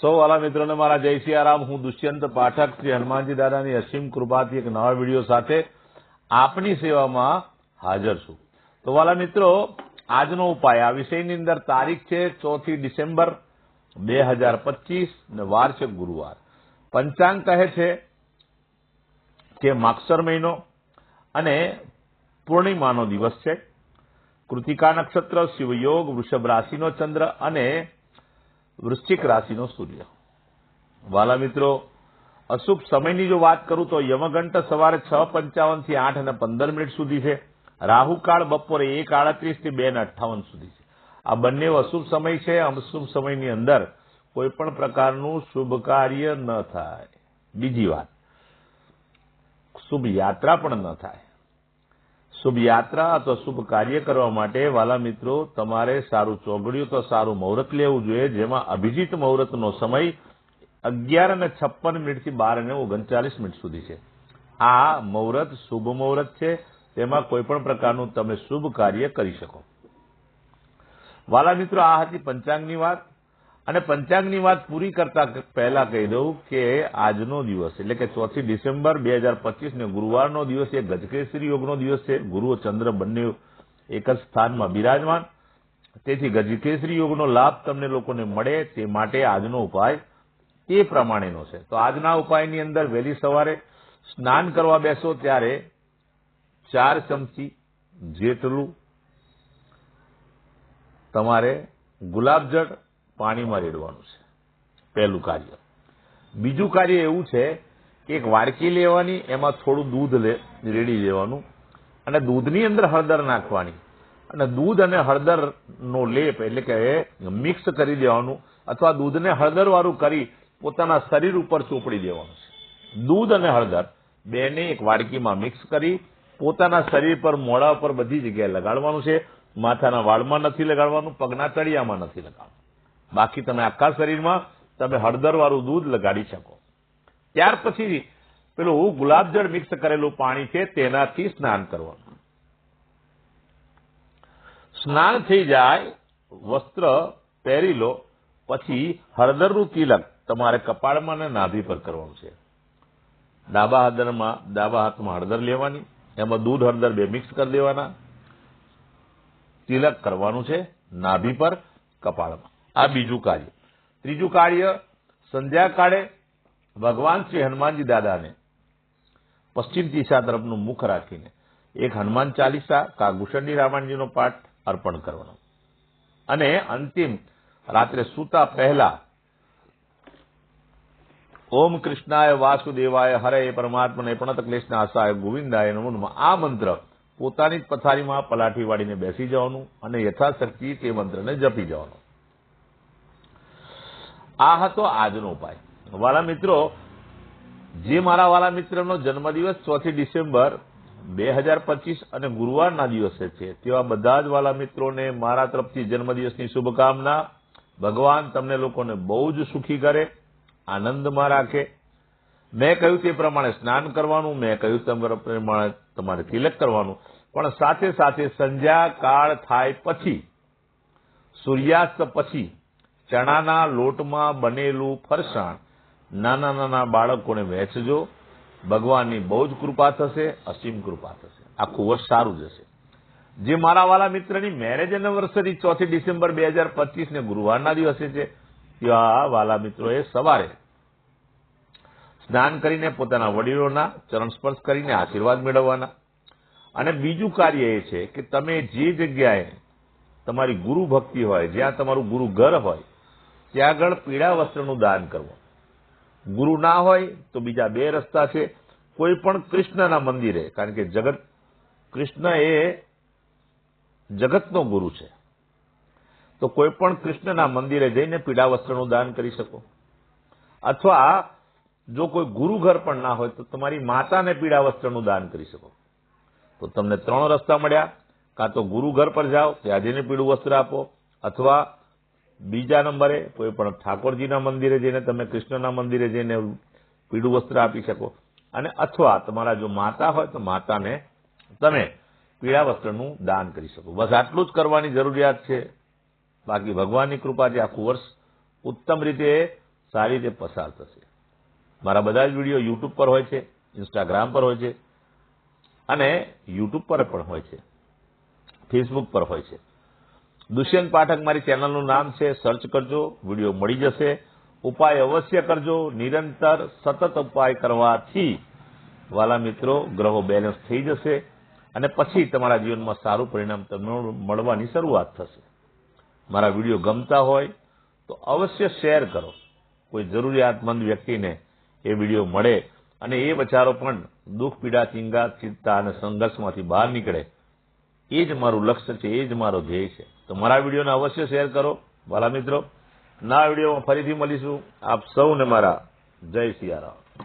સૌ વાલા મિત્રોને મારા જય સિયારામ હું દુષ્યંત પાઠક શ્રી હનુમાનજી દાદાની અસીમ કૃપાથી એક નવા વીડિયો સાથે આપની સેવામાં હાજર છું. તો વાલા મિત્રો, આજનો ઉપાય. આ વિષયની અંદર તારીખ છે ચોથી ડિસેમ્બર બે હજાર પચીસ ને વાર છે ગુરુવાર. પંચાંગ કહે છે કે માક્ષર મહિનો અને પૂર્ણિમાનો દિવસ છે. કૃતિકા નક્ષત્ર, શિવયોગ, વૃષભ રાશિનો ચંદ્ર અને વૃશ્ચિક રાશિનો સૂર્ય. વાલા મિત્રો, અશુભ સમયની જો વાત કરું તો યમઘંટ સવારે છ પંચાવનથી આઠ અને પંદર મિનિટ સુધી છે. રાહુકાળ બપોરે એક આડત્રીસથી બે ને અઠ્ઠાવન સુધી છે. આ બંને અશુભ સમય છે. અશુભ સમયની અંદર કોઈ પણ પ્રકારનું શુભ કાર્ય ન થાય. બીજી વાત, શુભ યાત્રા પણ ન થાય. શુભ યાત્રા અથવા શુભ કાર્ય કરવા માટે વાલા મિત્રો, તમારે સારું ચોગડિયું તો સારું મુહૂર્ત લેવું જોઈએ, જેમાં અભિજીત મુહૂર્તનો સમય અગિયાર અને છપ્પન મિનિટથી બાર અને ઓગણચાલીસ મિનિટ સુધી છે. આ મુહૂર્ત શુભ મુહૂર્ત છે. તેમાં કોઈ પણ પ્રકારનું તમે શુભ કાર્ય કરી શકો. વાલા મિત્રો, આ હતી પંચાંગની વાત. અને પંચાંગની વાત પૂરી કરતા પહેલા કહી દઉં કે આજનો દિવસ, એટલે કે ચોથી ડિસેમ્બર બે હજાર પચીસ ને ગુરુવારનો દિવસ એ ગજકેસરી યોગનો દિવસ છે. ગુરુ ચંદ્ર બંને એક જ સ્થાનમાં બિરાજમાન. તેથી ગજકેસરી યોગનો લાભ તમને લોકોને મળે તે માટે આજનો ઉપાય એ પ્રમાણેનો છે. તો આજના ઉપાયની અંદર વહેલી સવારે સ્નાન કરવા બેસો, ત્યારે ચાર ચમચી જેટલું તમારે ગુલાબજળ પાણીમાં રેડવાનું છે. પહેલું કાર્ય. બીજું કાર્ય એવું છે કે એક વાડકી લેવાની, એમાં થોડું દૂધ રેડી લેવાનું અને દૂધની અંદર હળદર નાખવાની. અને દૂધ અને હળદરનો લેપ એટલે કે મિક્સ કરી દેવાનું અથવા દૂધને હળદર વાળું કરી પોતાના શરીર ઉપર ચોપડી દેવાનું છે. દૂધ અને હળદર બેને એક વાડકીમાં મિક્સ કરી પોતાના શરીર પર મોડા પર બધી જગ્યાએ લગાડવાનું છે. માથાના વાળમાં નથી લગાડવાનું, પગના તળિયામાં નથી લગાડવાનું. બાકી તમે આખા શરીરમાં તમે હળદર વાળું દૂધ લગાડી શકો. ત્યાર પછી પેલું ગુલાબજળ મિક્સ કરેલું પાણી છે તેનાથી સ્નાન કરવાનું. સ્નાન થઈ જાય, વસ્ત્ર પહેરી લો, પછી હળદરનું તિલક તમારે કપાળમાં અને નાભી પર કરવાનું છે. ડાબા હાથમાં ડાબા હાથમાં હળદર લેવાની, એમાં દૂધ, હળદર બે મિક્સ કરી દેવાના. તિલક કરવાનું છે નાભી પર, કપાળમાં. આ બીજું કાર્ય. ત્રીજું કાર્ય સંધ્યાકાળે ભગવાન શ્રી હનુમાનજી દાદાને પશ્ચિમ દિશા તરફનું મુખ રાખીને એક હનુમાન ચાલીસા કા રામાયણજીનો પાઠ અર્પણ કરવાનો. અને અંતિમ, રાત્રે સૂતા પહેલા, ઓમ કૃષ્ણાય વાસુદેવાય હરે પરમાત્માને પ્રણત ક્લેશના આશાય ગોવિંદાય નમો આ મંત્ર પોતાની જ પથારીમાં પલાઠી વાળીને બેસી જવાનું અને યથાશક્તિ તે મંત્રને જપી જવાનું. આ હતો આજનો ઉપાય. વાલા મિત્રો, જે મારા વાલા મિત્રનો જન્મદિવસ ચોથી ડિસેમ્બર બે હજાર પચીસ અને ગુરુવારના દિવસે છે, તેવા બધા જ વાલા મિત્રોને મારા તરફથી જન્મદિવસની શુભકામના. ભગવાન તમને લોકોને બહુ જ સુખી કરે, આનંદમાં રાખે. મેં કહ્યું તે પ્રમાણે સ્નાન કરવાનું, મેં કહ્યું તે પ્રમાણે તમારે તિલક કરવાનું. પણ સાથે સાથે સંધ્યા કાળ થાય પછી, સૂર્યાસ્ત પછી ચણાના લોટમાં બનેલું ફરસાણ નાના નાના બાળકોને વહેંચજો. ભગવાનની બહુ જ કૃપા થશે, અસીમ કૃપા થશે. આખું વર્ષ સારું જશે. જે મારા વાલા મિત્રની મેરેજ એનિવર્સરી ચોથી ડિસેમ્બર બે હજાર પચીસ ને ગુરુવારના દિવસે છે ત્યાં વાલા મિત્રોએ સવારે સ્નાન કરીને પોતાના વડીલોના ચરણ સ્પર્શ કરીને આશીર્વાદ મેળવવાના. અને બીજું કાર્ય એ છે કે તમે જે જગ્યાએ તમારી ગુરુ ભક્તિ હોય, જ્યાં તમારું ગુરુ ઘર હોય ત્યાં આગળ પીળા વસ્ત્રનું દાન કરવું. ગુરુ ના હોય તો બીજા બે રસ્તા છે. કોઈ પણ કૃષ્ણના મંદિરે, કારણ કે જગત, કૃષ્ણ એ જગતનો ગુરુ છે. તો કોઈ પણ કૃષ્ણના મંદિરે જઈને પીળા વસ્ત્રનું દાન કરી શકો. અથવા જો કોઈ ગુરુ ઘર પણ ના હોય તો તમારી માતાને પીળા વસ્ત્રનું દાન કરી શકો. તો તમને ત્રણ રસ્તા મળ્યા. કાં તો ગુરુ ઘર પર જાઓ, ત્યાં જઈને પીળું વસ્ત્ર આપો. અથવા બીજા નંબરે કોઈ પણ ઠાકોરજીના મંદિરે જઈને તમે કૃષ્ણના મંદિરે જઈને પીળું વસ્ત્ર આપી શકો. અને અથવા તમારા જો માતા હોય તો માતાને તમે પીળા વસ્ત્રનું દાન કરી શકો. બસ આટલું જ કરવાની જરૂરિયાત છે. બાકી ભગવાનની કૃપાથી આખું વર્ષ ઉત્તમ રીતે સારી રીતે પસાર થશે. મારા બધા જ વીડિયો યુટ્યુબ પર હોય છે ઇન્સ્ટાગ્રામ પર હોય છે અને યુટ્યુબ પર પણ હોય છે ફેસબુક પર હોય છે. દુષ્યંત પાઠક મારી ચેનલનું નામ છે સર્ચ કરજો, વીડિયો મળી જશે. ઉપાય અવશ્ય કરજો, નિરંતર સતત ઉપાય કરવાથી વાલા મિત્રો, ગ્રહો બેલેન્સ થઈ જશે અને પછી તમારા જીવનમાં સારું પરિણામ તમને મળવાની શરૂઆત થશે. મારા વીડિયો ગમતા હોય તો અવશ્ય શેર કરો. કોઈ જરૂરિયાતમંદ વ્યક્તિને એ વીડિયો મળે અને એ વિચારો પણ દુઃખ, પીડા ચિંગા ચિંતા અને સંઘર્ષમાંથી બહાર નીકળે એ જ મારું લક્ષ્ય છે, એ જ મારો ધ્યેય છે. તો મારા વિડીયોને અવશ્ય શેર કરો, વાલા મિત્રો. ના વિડીયોમાં ફરીથી મળીશું. આપ સૌને મારા જય સિયારામ.